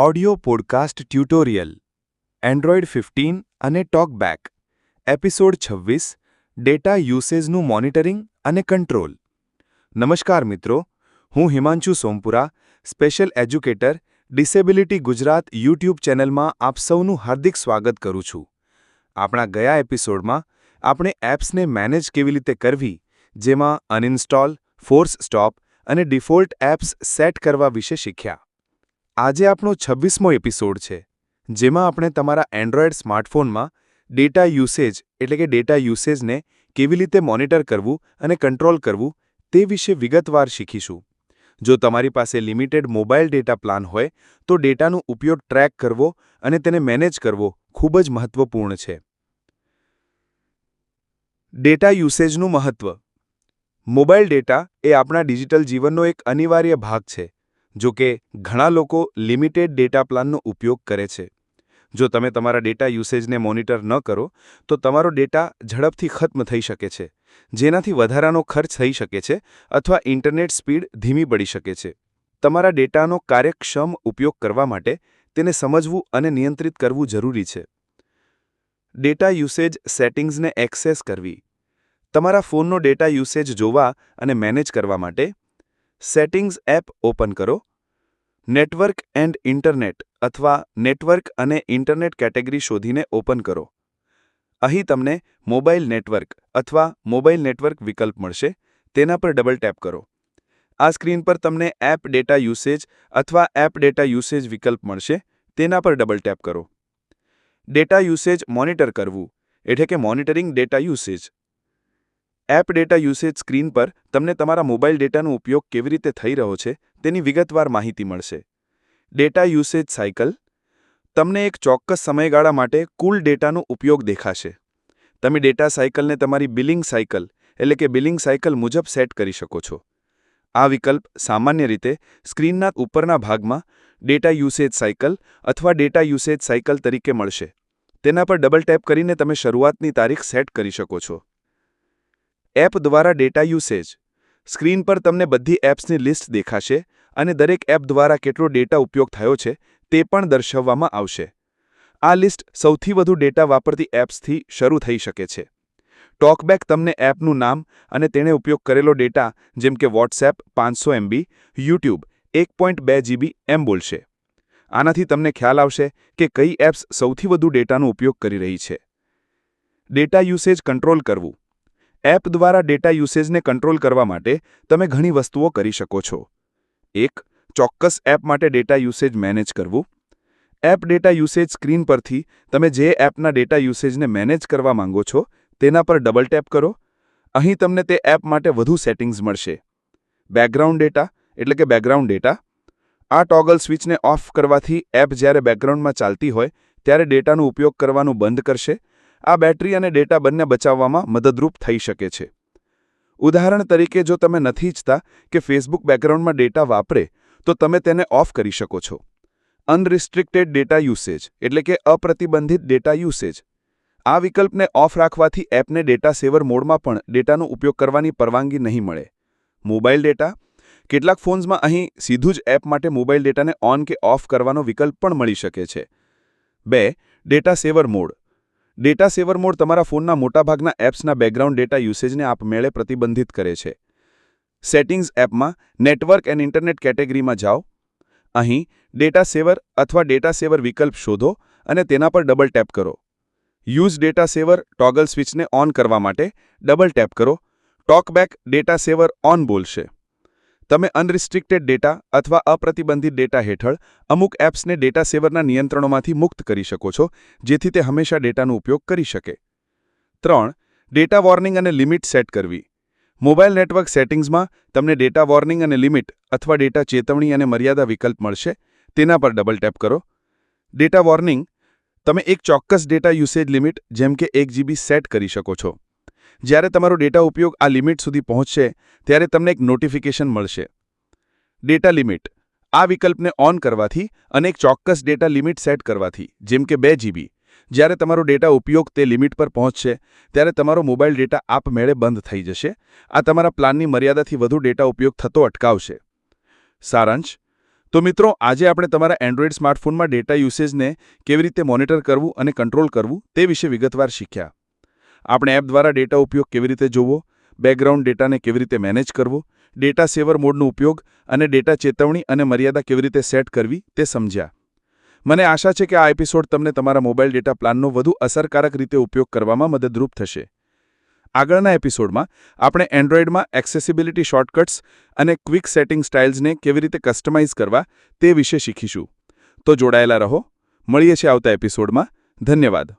Audio podcast tutorial, Android fifteen અને talkback, episode છવ્વીસ, data યુસેજનું મોનિટરિંગ અને કંટ્રોલ. નમસ્કાર મિત્રો, હું Himanshu Sompura, special educator, disability Gujarat YouTube ચેનલમાં આપ સૌનું હાર્દિક સ્વાગત કરું છું. આપણા ગયા એપિસોડમાં આપણે એપ્સને મેનેજ કેવી રીતે કરવી, જેમાં અનઇન્સ્ટોલ, ફોર્સ સ્ટોપ અને ડિફોલ્ટ એપ્સ સેટ કરવા વિશે શીખ્યા. આજે આપણો છવ્વીસમો એપિસોડ છે, જેમાં આપણે તમારા એન્ડ્રોઇડ સ્માર્ટફોનમાં ડેટા યુસેજ એટલે કે ડેટા યુસેજને કેવી રીતે મોનિટર કરવું અને કંટ્રોલ કરવું તે વિશે વિગતવાર શીખીશું. જો તમારી પાસે લિમિટેડ મોબાઈલ ડેટા પ્લાન હોય, તો ડેટાનો ઉપયોગ ટ્રેક કરવો અને તેને મેનેજ કરવો ખૂબ જ મહત્વપૂર્ણ છે. ડેટા યુસેજનું મહત્વ. મોબાઈલ ડેટા એ આપણા ડિજિટલ જીવનનો એક અનિવાર્ય ભાગ છે જો કે, ઘણા લોકો લિમિટેડ ડેટા પ્લાનનો ઉપયોગ કરે છે. જો તમે તમારા ડેટા યુસેજને મોનિટર ન કરો, તો તમારો ડેટા ઝડપથી ખત્મ થઈ શકે છે, જેનાથી વધારાનો ખર્ચ થઈ શકે છે અથવા ઇન્ટરનેટ સ્પીડ ધીમી પડી શકે છે. તમારા ડેટાનો કાર્યક્ષમ ઉપયોગ કરવા માટે તેને સમજવું અને નિયંત્રિત કરવું જરૂરી છે. ડેટા યુસેજ સેટિંગ્સને એક્સેસ કરવી. તમારા ફોનનો ડેટા યુસેજ જોવા અને મેનેજ કરવા માટે સેટિંગ્સ એપ ઓપન કરો. નેટવર્ક એન્ડ ઇન્ટરનેટ અથવા નેટવર્ક અને ઇન્ટરનેટ કેટેગરી શોધીને ઓપન કરો. અહીં તમને મોબાઈલ નેટવર્ક અથવા મોબાઈલ નેટવર્ક વિકલ્પ મળશે. તેના પર ડબલ ટેપ કરો. આ સ્ક્રીન પર તમને એપ ડેટા યુસેજ અથવા એપ ડેટા યુસેજ વિકલ્પ મળશે. તેના પર ડબલ ટેપ કરો. ડેટા યુસેજ મોનિટર કરવું એટલે કે monitoring data usage. App data usage screen પર તમને તમારા મોબાઈલ ડેટાનો ઉપયોગ કેવી રીતે થઈ રહ્યો છે તેની વિગતવાર માહિતી મળશે. Data usage cycle. તમને એક ચોક્કસ સમયગાળા માટે કુલ ડેટાનો ઉપયોગ દેખાશે. તમે ડેટા સાયકલને તમારી બિલિંગ સાયકલ, એટલે કે બિલિંગ સાયકલ મુજબ સેટ કરી શકો છો. આ વિકલ્પ સામાન્ય રીતે સ્ક્રીનના ઉપરના ભાગમાં ડેટા યુસેજ સાયકલ અથવા ડેટા યુસેજ સાયકલ તરીકે મળશે. તેના પર ડબલ ટેપ કરીને તમે શરૂઆતની તારીખ સેટ કરી શકો છો. એપ દ્વારા ડેટા યુસેજ. સ્ક્રીન પર તમને બધી એપ્સની લિસ્ટ દેખાશે અને દરેક એપ દ્વારા કેટલો ડેટા ઉપયોગ થયો છે તે પણ દર્શાવવામાં આવશે. આ લિસ્ટ સૌથી વધુ ડેટા વાપરતી એપ્સથી શરૂ થઈ શકે છે. ટોકબેક તમને એપનું નામ અને તેણે ઉપયોગ કરેલો ડેટા, જેમ કે વોટ્સએપ પાંચસો એમબી, યુટ્યુબ એક પોઈન્ટ બે જીબી, એમ બોલશે. આનાથી તમને ખ્યાલ આવશે કે કઈ એપ્સ સૌથી વધુ ડેટાનો ઉપયોગ કરી રહી છે. ડેટા યુસેજ કંટ્રોલ કરવું. એપ દ્વારા ડેટા યુસેજને કંટ્રોલ કરવા માટે તમે ઘણી વસ્તુઓ કરી શકો છો. એક, ચોક્કસ એપ માટે ડેટા યુસેજ મેનેજ કરવું. એપ ડેટા યુસેજ સ્ક્રીન પરથી તમે જે એપના ડેટા યુસેજને મેનેજ કરવા માંગો છો, તેના પર ડબલ ટેપ કરો. અહીં તમને તે એપ માટે વધુ સેટિંગ્સ મળશે. બેકગ્રાઉન્ડ ડેટા, એટલે કે બેકગ્રાઉન્ડ ડેટા. આ ટોગલ સ્વિચને ઓફ કરવાથી એપ જ્યારે બેકગ્રાઉન્ડમાં ચાલતી હોય, ત્યારે ડેટાનો ઉપયોગ કરવાનું બંધ કરશે. આ બેટરી અને ડેટા બંને બચાવવામાં મદદરૂપ થઈ શકે છે. ઉદાહરણ તરીકે, જો તમે નથી ઈચ્છતા કે ફેસબુક બેકગ્રાઉન્ડમાં ડેટા વાપરે, તો તમે તેને ઓફ કરી શકો છો. અનરિસ્ટ્રિક્ટેડ ડેટા યુસેજ, એટલે કે અપ્રતિબંધિત ડેટા યુસેજ. આ વિકલ્પને ઓફ રાખવાથી એપને ડેટા સેવર મોડમાં પણ ડેટાનો ઉપયોગ કરવાની પરવાનગી નહીં મળે. Mobile data? કેટલાક ફોન્સમાં અહીં સીધું જ એપ માટે મોબાઈલ ડેટાને ઓન કે ઓફ કરવાનો વિકલ્પ પણ મળી શકે છે. બે, data saver mode. Data saver mode તમારા ફોનના મોટાભાગના એપ્સના બેકગ્રાઉન્ડ ડેટા યુસેજને આપમેળે પ્રતિબંધિત કરે છે. સેટિંગ્સ એપમાં નેટવર્ક એન્ડ ઇન્ટરનેટ કેટેગરીમાં જાઓ. અહીં ડેટા સેવર અથવા ડેટા સેવર વિકલ્પ શોધો અને તેના પર ડબલ ટેપ કરો. યુઝ ડેટા સેવર ટોગલ સ્વિચને ઓન કરવા માટે ડબલ ટેપ કરો. ટોકબેક ડેટા સેવર ઓન બોલશે. તમે અનરિસ્ટ્રિક્ટેડ ડેટા અથવા અપ્રતિબંધિત ડેટા હેઠળ અમુક એપ્સને ડેટા સેવરના નિયંત્રણોમાંથી મુક્ત કરી શકો છો, જેથી તે હંમેશા ડેટાનો ઉપયોગ કરી શકે. ત્રણ, ડેટા વોર્નિંગ અને લિમિટ સેટ કરવી. મોબાઈલ નેટવર્ક સેટિંગ્સમાં તમને ડેટા વોર્નિંગ અને લિમિટ અથવા ડેટા ચેતવણી અને મર્યાદા વિકલ્પ મળશે, તેના પર ડબલ ટેપ કરો. ડેટા વોર્નિંગ, તમે એક ચોક્કસ ડેટા યુસેજ લિમિટ જેમ કે એક જીબી સેટ કરી શકો છો. જ્યારે તમારો ડેટા ઉપયોગ આ લિમિટ સુધી પહોંચશે, ત્યારે તમને એક નોટિફિકેશન મળશે. Data limit. આ વિકલ્પને ઓન કરવાથી અને એક ચોક્કસ ડેટા લિમિટ સેટ કરવાથી, જેમ કે બે જીબી. જ્યારે તમારો ડેટા ઉપયોગ તે લિમિટ પર પહોંચશે, ત્યારે તમારો મોબાઈલ ડેટા આપમેળે બંધ થઈ જશે. આ તમારા પ્લાનની મર્યાદાથી વધુ ડેટા ઉપયોગ થતો અટકાવશે. સારાંશ. તો મિત્રો, આજે આપણે તમારા એન્ડ્રોઇડ સ્માર્ટફોનમાં ડેટા યુસેજને કેવી રીતે મોનિટર કરવું અને કંટ્રોલ કરવું તે વિશે વિગતવાર શીખ્યા. આપણે એપ દ્વારા ડેટા ઉપયોગ કેવી રીતે જોવો, બેકગ્રાઉન્ડ ડેટાને કેવી રીતે મેનેજ કરવો, ડેટા સેવર મોડનો ઉપયોગ અને ડેટા ચેતવણી અને મર્યાદા કેવી રીતે સેટ કરવી તે સમજ્યા. મને આશા છે કે આ એપિસોડ તમને તમારા મોબાઈલ ડેટા પ્લાનનો વધુ અસરકારક રીતે ઉપયોગ કરવામાં મદદરૂપ થશે. આગળના એપિસોડમાં આપણે એન્ડ્રોઇડમાં એક્સેસિબિલિટી શોર્ટકટ્સ અને ક્વિક સેટિંગ સ્ટાઇલ્સને કેવી રીતે કસ્ટમાઇઝ કરવા તે વિશે શીખીશું. તો જોડાયેલા રહો. મળીએ છીએ આવતા એપિસોડમાં. ધન્યવાદ.